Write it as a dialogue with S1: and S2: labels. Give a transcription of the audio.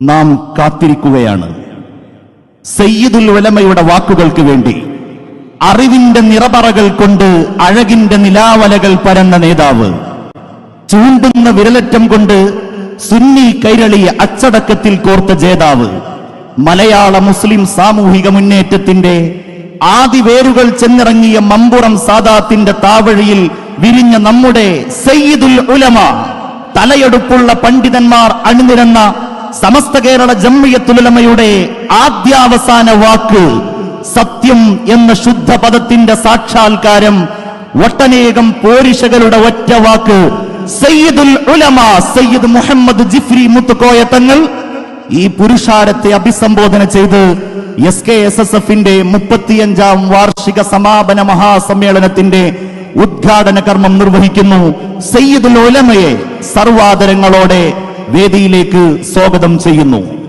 S1: നാം കാത്തിരിക്കുകയാണ്. സയ്യിദുൽ ഉലമയുടെ വാക്കുകൾക്ക് വേണ്ടി അറിവിന്റെ നിറപറകൾ കൊണ്ട് അഴകിന്റെ നിലാവലകൾ പരന്ന നേതാവ് ചൂണ്ടുന്ന വിരലറ്റം കൊണ്ട് സുന്നി കൈരളി അച്ചടക്കത്തിൽ കോർത്ത ജേതാവ് മലയാള മുസ്ലിം സാമൂഹിക മുന്നേറ്റത്തിന്റെ ആദിവേരുകൾ ചെന്നിറങ്ങിയ മമ്പുറം സാദാത്തിന്റെ താവഴിയിൽ വിരിഞ്ഞ നമ്മുടെ സയ്യിദുൽ ഉലമ തലയെടുപ്പുള്ള പണ്ഡിതന്മാർ അണിനിരന്ന സമസ്ത കേരള ജമ്മിയത്തുലമയുടെ ആദ്യാവസാന വാക്ക് സത്യം എന്ന ശുദ്ധ പദത്തിന്റെ സാക്ഷാത്കാരം ഒട്ടനേകം പോരിഷകളുടെ ഒറ്റ വാക്ക്. സയ്യിദുൽ ഉലമ സയ്യിദ് മുഹമ്മദ് ജിഫ്രി മുത്തുക്കോയ തങ്ങൾ ഈ പുരുഷാരത്തെ അഭിസംബോധന ചെയ്ത് എസ് കെ എസ് എസ് എഫിന്റെ മുപ്പത്തിയഞ്ചാം വാർഷിക സമാപന മഹാസമ്മേളനത്തിന്റെ ഉദ്ഘാടന കർമ്മം നിർവഹിക്കുന്നു. സയ്യിദുൽ ഉലമയെ സർവാദരങ്ങളോടെ വേദിയിലേക്ക് സ്വാഗതം ചെയ്യുന്നു.